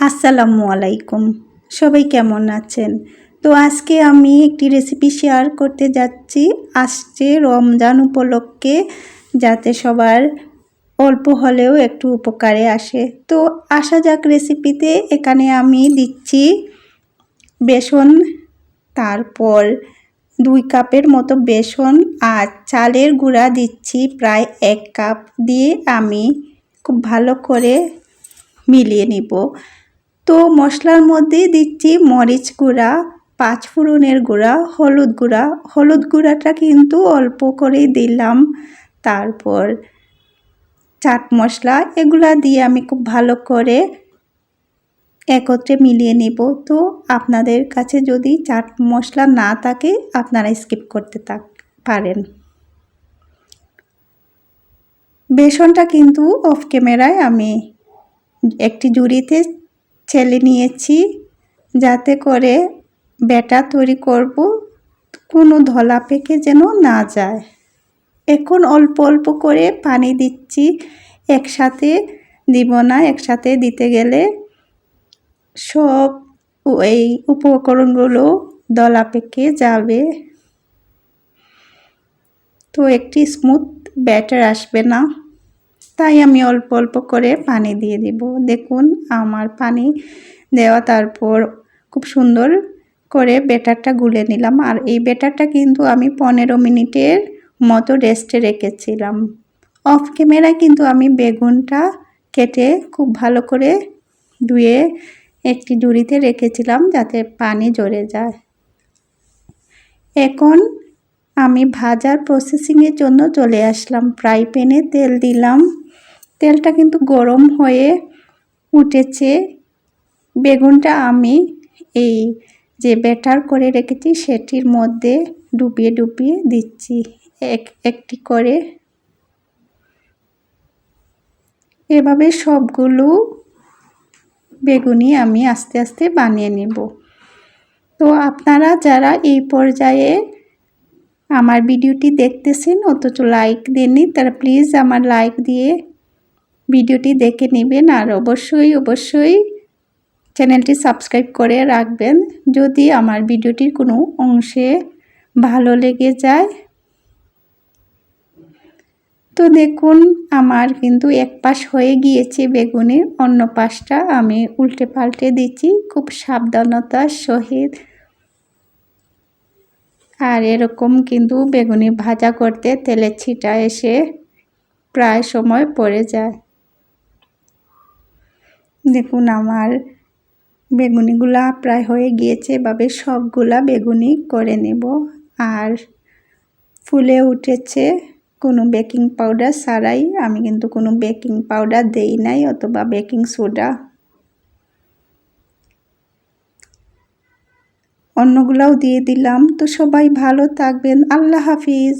আসসালামু আলাইকুম। সবাই কেমন আছেন? তো আজকে আমি একটি রেসিপি শেয়ার করতে যাচ্ছি। আসছে রমজান উপলক্ষে, যাতে সবার অল্প হলেও একটু উপকারে আসে। তো আসা যাক রেসিপিতে এখানে আমি দিচ্ছি বেসন, তারপর দুই কাপের মতো বেসন আর চালের গুঁড়া দিচ্ছি প্রায় এক কাপ। দিয়ে আমি খুব ভালো করে মিলিয়ে নিব। তো মশলার মধ্যে দিচ্ছি মরিচ গুঁড়া, পাঁচ ফোড়নের গুঁড়া, হলুদ গুঁড়া। হলুদ গুঁড়াটা কিন্তু অল্প করেই দিলাম। তারপর চাট মশলা এগুলা দিয়ে আমি খুব ভালো করে একত্রে মিলিয়ে নিব। তো আপনাদের কাছে যদি চাট মশলা না থাকে, আপনারা স্কিপ করতে থাক, পারেন। বেসনটা কিন্তু অফ ক্যামেরায় আমি একটি জুড়িতে ছেলে নিয়েছি, যাতে করে ব্যাটার তৈরি করব, কোনো ধলা পেকে যেন না যায়। এখন অল্প অল্প করে পানি দিচ্ছি, একসাথে দিব না, একসাথে দিতে গেলে সব এই উপকরণগুলো দলা পেকে যাবে। তো একটি স্মুথ ব্যাটার আসবে না। তাই আমি অল্প অল্প করে পানি দিয়ে দিব। দেখুন, আমার পানি দেওয়া, তারপর খুব সুন্দর করে বেটারটা গুলে নিলাম। আর এই বেটারটা কিন্তু আমি পনেরো মিনিটের মতো রেস্টে রেখেছিলাম। অফ ক্যামেরায় কিন্তু আমি বেগুনটা কেটে খুব ভালো করে ধুয়ে একটি জুড়িতে রেখেছিলাম যাতে পানি জড়ে যায়। এখন আমি ভাজার প্রসেসিংয়ের জন্য চলে আসলাম। ফ্রাই প্যানে তেল দিলাম। তেলটা কিন্তু গরম হয়ে উঠেছে। বেগুনটা আমি এই যে ব্যাটার করে রেখেছি সেটির মধ্যে ডুবিয়ে ডুবিয়ে দিচ্ছি এক, একটি করে। এভাবে সবগুলো বেগুনি আমি আস্তে আস্তে বানিয়ে নেব। তো আপনারা যারা এই পর্যায়ে আমার ভিডিওটি দেখতেছেন, অথচ লাইক দেননি, তারা প্লিজ আমার লাইক দিয়ে ভিডিওটি দেখে নেবেন আর অবশ্যই অবশ্যই চ্যানেলটি সাবস্ক্রাইব করে রাখবেন। যদি আমার ভিডিওটির কোনো অংশে ভালো লেগে যায়, তো দেখুন আমার কিন্তু এক পাশ হয়ে গিয়েছে বেগুনের, অন্য পাশটা আমি উল্টে পাল্টে দিচ্ছি। খুব সাবধানতার সহিত। আর এরকম কিন্তু বেগুনি ভাজা করতে তেলের ছিটা এসে প্রায় সময় পড়ে যায়। দেখুন, আমার বেগুনিগুলা প্রায় হয়ে গিয়েছে, এভাবে সবগুলা বেগুনি করে নেব। আর ফুলে উঠেছে কোনো বেকিং পাউডার ছাড়াই। আমি কিন্তু কোনো বেকিং পাউডার দেই নাই অথবা বেকিং সোডা। অন্যগুলাও দিয়ে দিলাম। তো সবাই ভালো থাকবেন। আল্লাহ হাফিজ।